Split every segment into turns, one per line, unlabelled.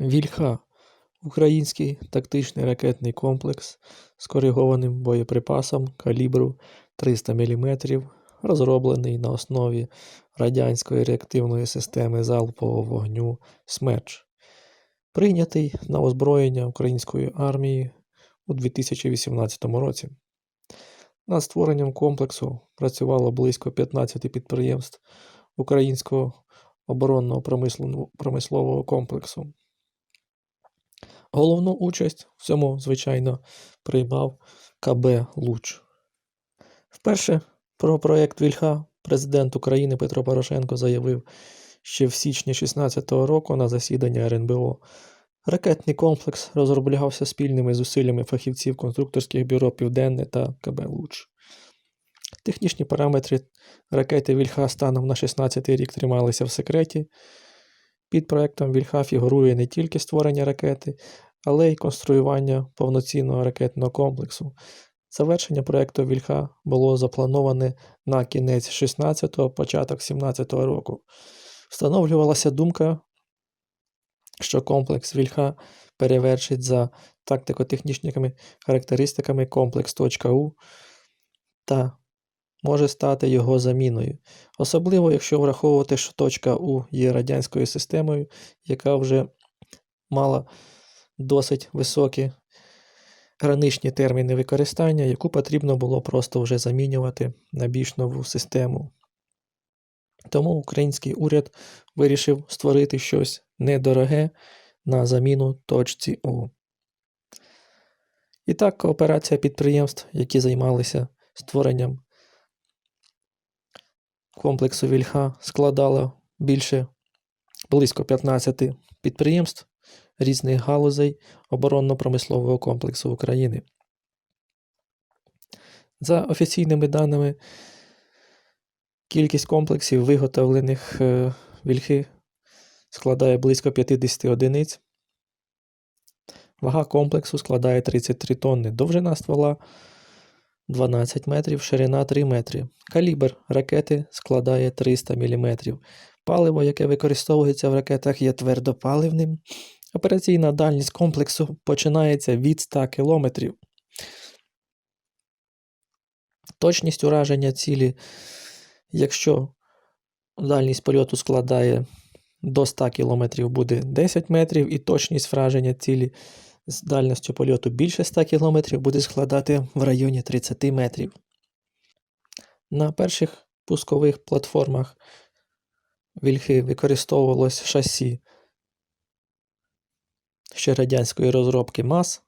Вільха український тактичний ракетний комплекс з коригованим боєприпасом калібру 300 мм, розроблений на основі радянської реактивної системи залпового вогню «Смерч», прийнятий на озброєння української армії у 2018 році. Над створенням комплексу працювало близько 15 підприємств українського оборонного промислового комплексу. Головну участь в цьому, звичайно, приймав КБ Луч. Вперше про проект Вільха президент України Петро Порошенко заявив ще в січні 2016 року на засіданні РНБО. Ракетний комплекс розроблявся спільними зусиллями фахівців конструкторських бюро Південне та КБ Луч. Технічні параметри ракети Вільха станом на 16 рік трималися в секреті. Під проектом Вільха фігурує не тільки створення ракети, але й конструювання повноцінного ракетного комплексу. Завершення проекту Вільха було заплановане на кінець 16-го, початок 17-го року. Встановлювалася думка, що комплекс Вільха перевершить за тактико-технічними характеристиками комплекс .У та може стати його заміною, особливо якщо враховувати, що точка У є радянською системою, яка вже мала досить високі граничні терміни використання, яку потрібно було просто вже замінювати на більш нову систему. Тому український уряд вирішив створити щось недороге на заміну точці У. І так, кооперація підприємств, які займалися створенням комплексу Вільха, складала більше близько 15 підприємств різних галузей оборонно-промислового комплексу України. За офіційними даними, кількість комплексів, виготовлених е, вільхи, складає близько 50 одиниць. Вага комплексу складає 33 тонни, довжина ствола 12 метрів, ширина 3 метри. Калібр ракети складає 300 мм. Паливо, яке використовується в ракетах, є твердопаливним. Операційна дальність комплексу починається від 100 км. Точність ураження цілі, якщо дальність польоту складає до 100 км, буде 10 метрів, і точність враження цілі з дальністю польоту більше 100 км буде складати в районі 30 метрів. На перших пускових платформах вільхи використовувалось шасі ще радянської розробки МАЗ.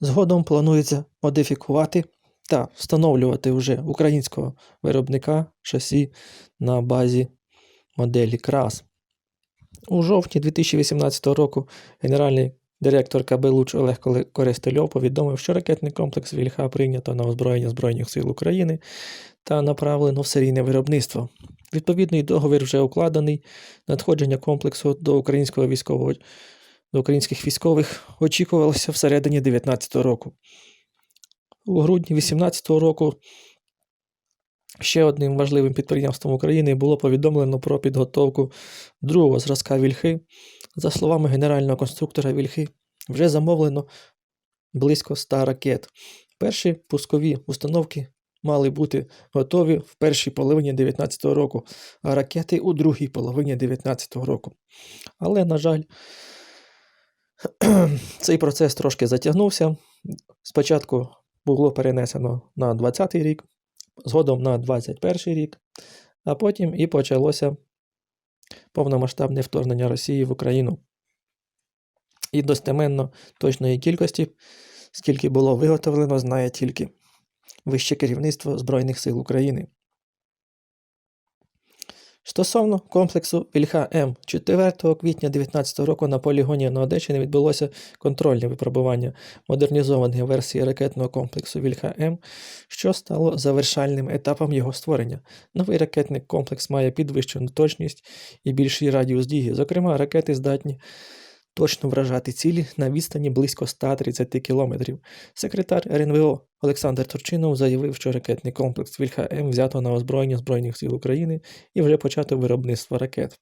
Згодом планується модифікувати та встановлювати вже українського виробника шасі на базі моделі КРАС. У жовтні 2018 року генеральний директор КБ Луч Олег Користельов повідомив, що ракетний комплекс Вільха прийнято на озброєння Збройних сил України та направлено в серійне виробництво. Відповідний договір вже укладений. Надходження комплексу до українського військового до українських військових очікувалося всередині 2019 року. У грудні 2018 року ще одним важливим підприємством України було повідомлено про підготовку другого зразка вільхи. За словами генерального конструктора вільхи, вже замовлено близько 100 ракет. Перші пускові установки мали бути готові в першій половині 2019 року, а ракети у другій половині 2019 року. Але, на жаль, цей процес трошки затягнувся. Спочатку було перенесено на 20 й рік, згодом на 21 рік, а потім і почалося повномасштабне вторгнення Росії в Україну. І достеменно точної кількості, скільки було виготовлено, знає тільки вище керівництво Збройних сил України. Стосовно комплексу Вільха М 4 квітня 2019 року на полігоні на Одещині відбулося контрольне випробування модернізованої версії ракетного комплексу Вільха М, що стало завершальним етапом його створення. Новий ракетний комплекс має підвищену точність і більший радіус дії. Зокрема, ракети здатні точно вражати цілі на відстані близько 130 кілометрів. Секретар РНВО Олександр Турчинов заявив, що ракетний комплекс Вільха М взято на озброєння Збройних сил України і вже почато виробництво ракет.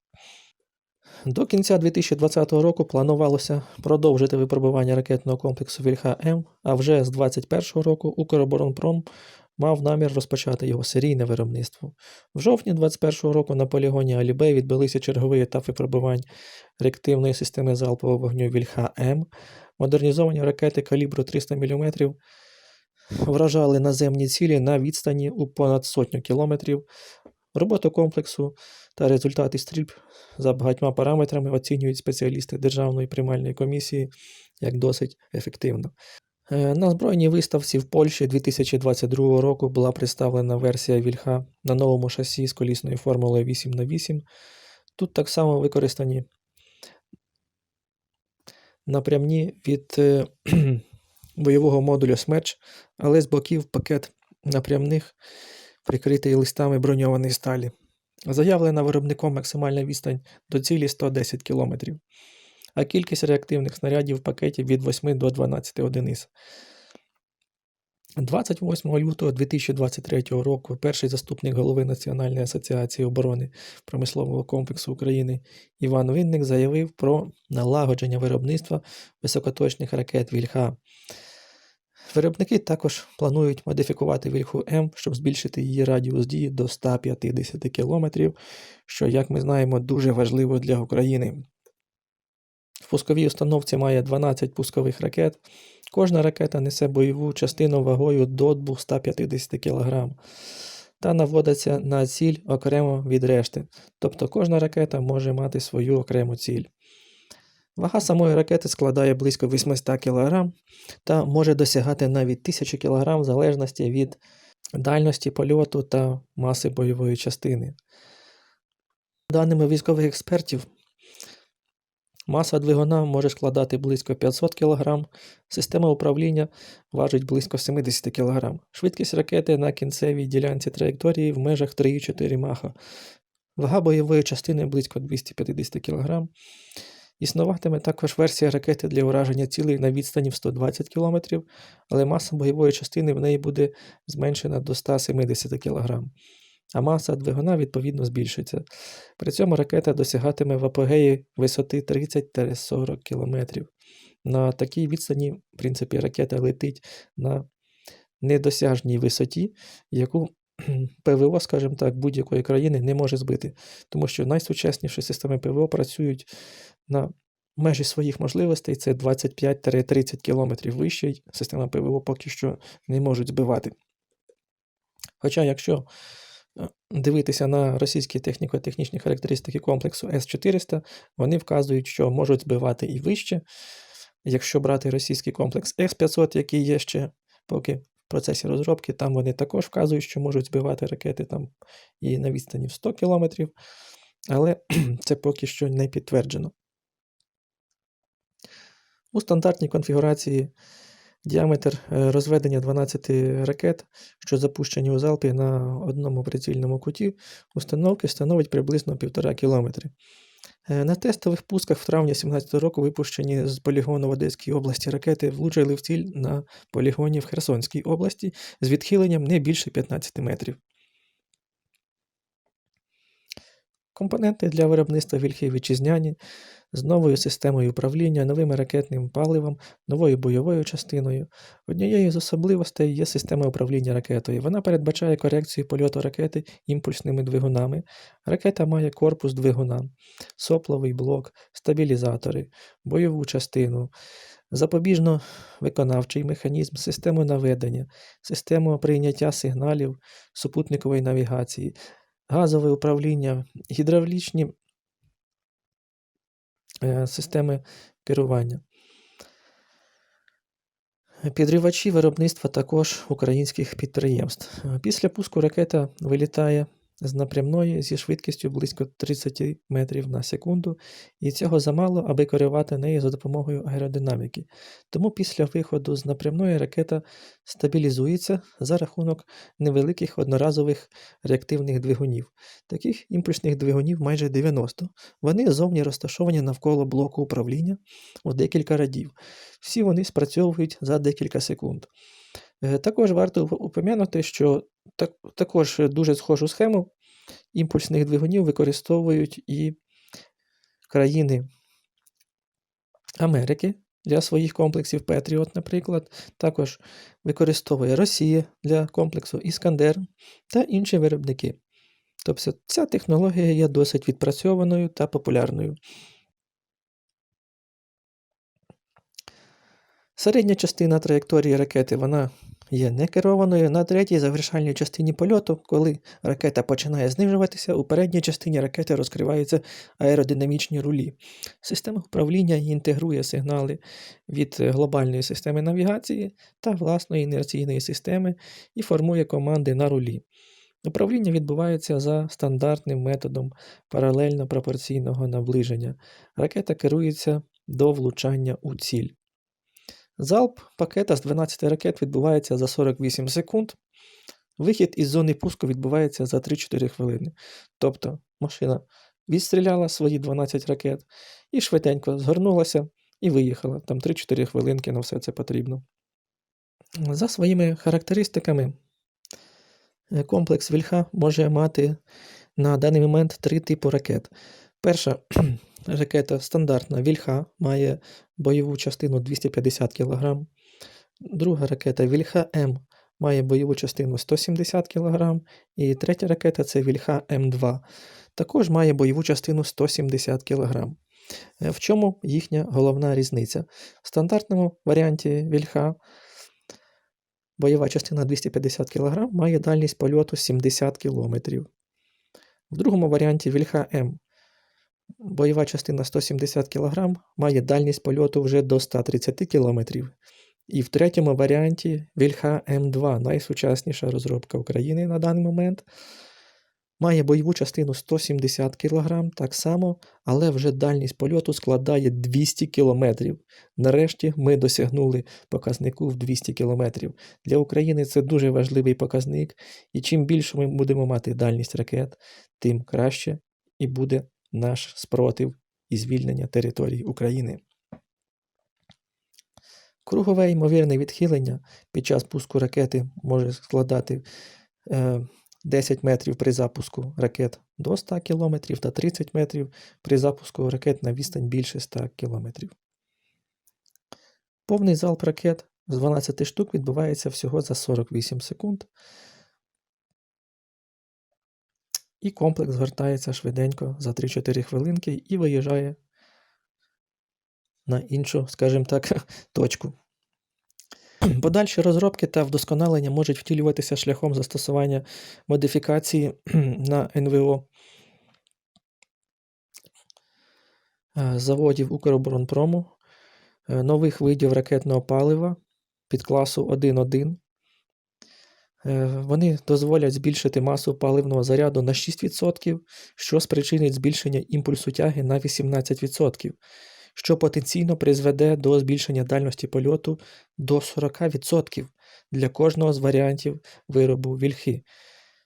До кінця 2020 року планувалося продовжити випробування ракетного комплексу Вільха-М, а вже з 2021 року Укроборонпром мав намір розпочати його серійне виробництво. В жовтні 2021 року на полігоні Алібей відбулися черговий етап випробувань реактивної системи залпового вогню Вільха-М. Модернізовані ракети калібру 300 мм вражали наземні цілі на відстані у понад сотню кілометрів. Роботу комплексу та результати стрільб за багатьма параметрами оцінюють спеціалісти Державної приймальної комісії як досить ефективно. Е, На збройній виставці в Польщі 2022 року була представлена версія Вільха на новому шасі з колісною формулою 8х8. Тут так само використані напрямні від е, бойового модулю Смерч, але з боків пакет напрямних прикритий листами броньованої сталі. Заявлена виробником максимальна відстань до цілі 110 км, а кількість реактивних снарядів в пакеті від 8 до 12 одиниць. 28 лютого 2023 року перший заступник голови Національної асоціації оборони промислового комплексу України Іван Винник заявив про налагодження виробництва високоточних ракет Вільха. Виробники також планують модифікувати Вільху М, щоб збільшити її радіус дії до 150 км, що, як ми знаємо, дуже важливо для України. В пусковій установці має 12 пускових ракет. Кожна ракета несе бойову частину вагою до 250 кг та наводиться на ціль окремо від решти. Тобто кожна ракета може мати свою окрему ціль. Вага самої ракети складає близько 800 кг та може досягати навіть 1000 кг в залежності від дальності польоту та маси бойової частини. Даними військових експертів, маса двигуна може складати близько 500 кг, система управління важить близько 70 кг. Швидкість ракети на кінцевій ділянці траєкторії в межах 3-4 маха. Вага бойової частини близько 250 кг. Існуватиме також версія ракети для ураження цілей на відстані в 120 км, але маса бойової частини в неї буде зменшена до 170 кг, а маса двигуна відповідно збільшиться. При цьому ракета досягатиме в апогеї висоти 30-40 км. На такій відстані, в принципі, ракета летить на недосяжній висоті, яку ПВО, скажімо так, будь-якої країни не може збити, тому що найсучасніші системи ПВО працюють на межі своїх можливостей, це 25-30 км вище, система ПВО поки що не можуть збивати. Хоча, якщо дивитися на російські техніко-технічні характеристики комплексу С-400, вони вказують, що можуть збивати і вище. Якщо брати російський комплекс С-500, який є ще поки в процесі розробки, там вони також вказують, що можуть збивати ракети там і на відстані в 100 км, але це поки що не підтверджено. У стандартній конфігурації діаметр е, розведення 12 ракет, що запущені у залпі на одному прицільному куті, установки становить приблизно 1,5 км. Е, На тестових пусках в травні 2017 року випущені з полігону в Одеській області ракети влучили в ціль на полігоні в Херсонській області з відхиленням не більше 15 метрів. Компоненти для виробництва вільхи вітчизняні з новою системою управління, новим ракетним паливом, новою бойовою частиною. Однією з особливостей є система управління ракетою. Вона передбачає корекцію польоту ракети імпульсними двигунами. Ракета має корпус двигуна, сопловий блок, стабілізатори, бойову частину, запобіжно-виконавчий механізм, систему наведення, систему прийняття сигналів супутникової навігації, газове управління, гідравлічні системи керування. Підривачі виробництва також українських підприємств. Е, Після пуску ракета вилітає з напрямної зі швидкістю близько 30 метрів на секунду, і цього замало, аби керувати нею за допомогою аеродинаміки. Тому після виходу з напрямної ракета стабілізується за рахунок невеликих одноразових реактивних двигунів. Таких імпульсних двигунів майже 90. Вони зовні розташовані навколо блоку управління у декілька радів. Всі вони спрацьовують за декілька секунд. Е, Також варто уп- упомянути, що так, також дуже схожу схему імпульсних двигунів використовують і країни Америки для своїх комплексів Петріот, наприклад. Також використовує Росія для комплексу Іскандер та інші виробники. Тобто ця технологія є досить відпрацьованою та популярною. Середня частина траєкторії ракети вона є некерованою. На третій завершальній частині польоту, коли ракета починає знижуватися, у передній частині ракети розкриваються аеродинамічні рулі. Система управління інтегрує сигнали від глобальної системи навігації та власної інерційної системи і формує команди на рулі. Управління відбувається за стандартним методом паралельно пропорційного наближення. Ракета керується до влучання у ціль. Залп пакета з 12 ракет відбувається за 48 секунд. Вихід із зони пуску відбувається за 3-4 хвилини. Тобто машина відстріляла свої 12 ракет і швиденько згорнулася і виїхала. Там 3-4 хвилинки на все це потрібно. За своїми характеристиками, е, комплекс Вільха може мати на даний момент три типи ракет. Перша ракета стандартна Вільха має бойову частину 250 кг. Друга ракета Вільха М має бойову частину 170 кг. І третя ракета це Вільха М2. Також має бойову частину 170 кг. Е, В чому їхня головна різниця? В стандартному варіанті Вільха бойова частина 250 кг має дальність польоту 70 км. В другому варіанті Вільха М бойова частина 170 кг має дальність польоту вже до 130 км. І в третьому варіанті Вільха М2, найсучасніша розробка України на даний момент, має бойову частину 170 кг так само, але вже дальність польоту складає 200 км. Нарешті ми досягнули показнику в 200 км. Для України це дуже важливий показник, і чим більше ми будемо мати дальність ракет, тим краще і буде наш спротив і звільнення території України. Кругове ймовірне відхилення під час пуску ракети може складати е, 10 метрів при запуску ракет до 100 км та 30 метрів при запуску ракет на відстань більше 100 км. Повний залп ракет з 12 штук відбувається всього за 48 секунд. І комплекс згортається швиденько за 3-4 хвилинки і виїжджає на іншу, скажімо так, точку. Подальші розробки та вдосконалення можуть втілюватися шляхом застосування модифікації на НВО е, заводів Укроборонпрому, е, нових видів ракетного палива під класу 1.1. Е, Вони дозволять збільшити масу паливного заряду на 6%, що спричинить збільшення імпульсу тяги на 18%, що потенційно призведе до збільшення дальності польоту до 40% для кожного з варіантів виробу вільхи,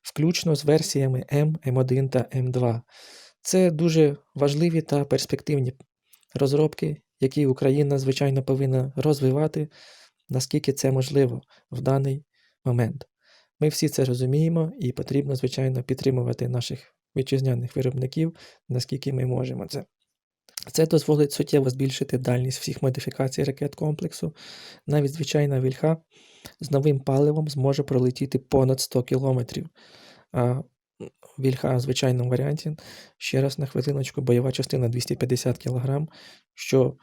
включно з версіями М, М1 та М2. Це дуже важливі та перспективні розробки, які Україна, звичайно, повинна розвивати, наскільки це можливо в даний момент. Ми всі це розуміємо і потрібно, звичайно, підтримувати наших вітчизняних виробників, наскільки ми можемо це. Це дозволить суттєво збільшити дальність всіх модифікацій ракет комплексу. Навіть звичайна вільха з новим паливом зможе пролетіти понад 100 км. А вільха в звичайному варіанті, ще раз на хвилиночку, бойова частина 250 кг, що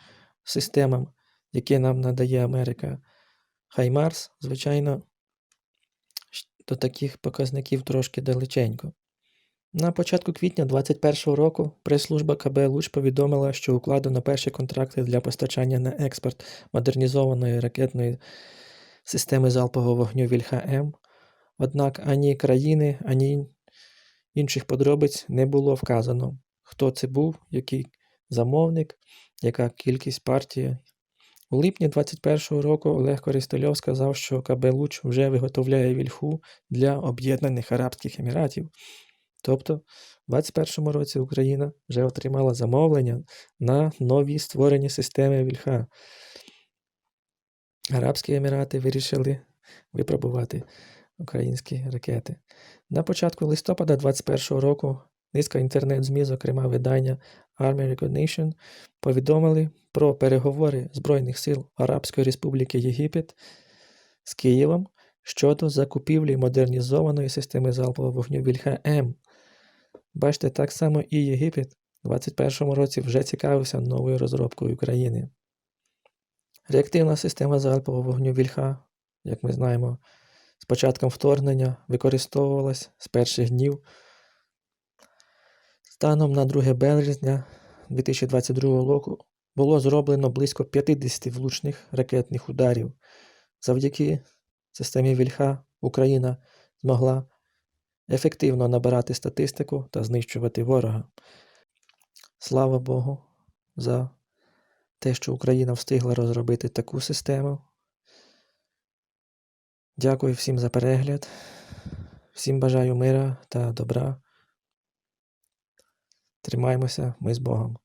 системам, які нам надає Америка Хаймарс, звичайно, до таких показників трошки далеченько. На початку квітня 2021 року прес-служба КБ Луч повідомила, що укладено перші контракти для постачання на експорт модернізованої ракетної системи залпового вогню Вільха-М. Однак ані країни, ані інших подробиць не було вказано, хто це був, який замовник, яка кількість партії. У липні 2021 року Олег Користельов сказав, що КБ Луч вже виготовляє вільху для Об'єднаних Арабських Еміратів. Тобто, в 2021 році Україна вже отримала замовлення на нові створені системи вільха. Арабські Емірати вирішили випробувати українські ракети. На початку листопада 2021 року низка інтернет-ЗМІ, зокрема видання Army Recognition, повідомили про переговори Збройних сил Арабської Республіки Єгипет з Києвом щодо закупівлі модернізованої системи залпового вогню Вільха-М. Бачите, так само і Єгипет у 2021 році вже цікавився новою розробкою України. Реактивна система залпового вогню Вільха, як ми знаємо, з початком вторгнення використовувалась з перших днів. Станом на 2 березня 2022 року було зроблено близько 50 влучних ракетних ударів. Завдяки системі Вільха Україна змогла ефективно набирати статистику та знищувати ворога. Слава Богу, за те, що Україна встигла розробити таку систему. Дякую всім за перегляд. Всім бажаю мира та добра. Тримаймося, ми з Богом.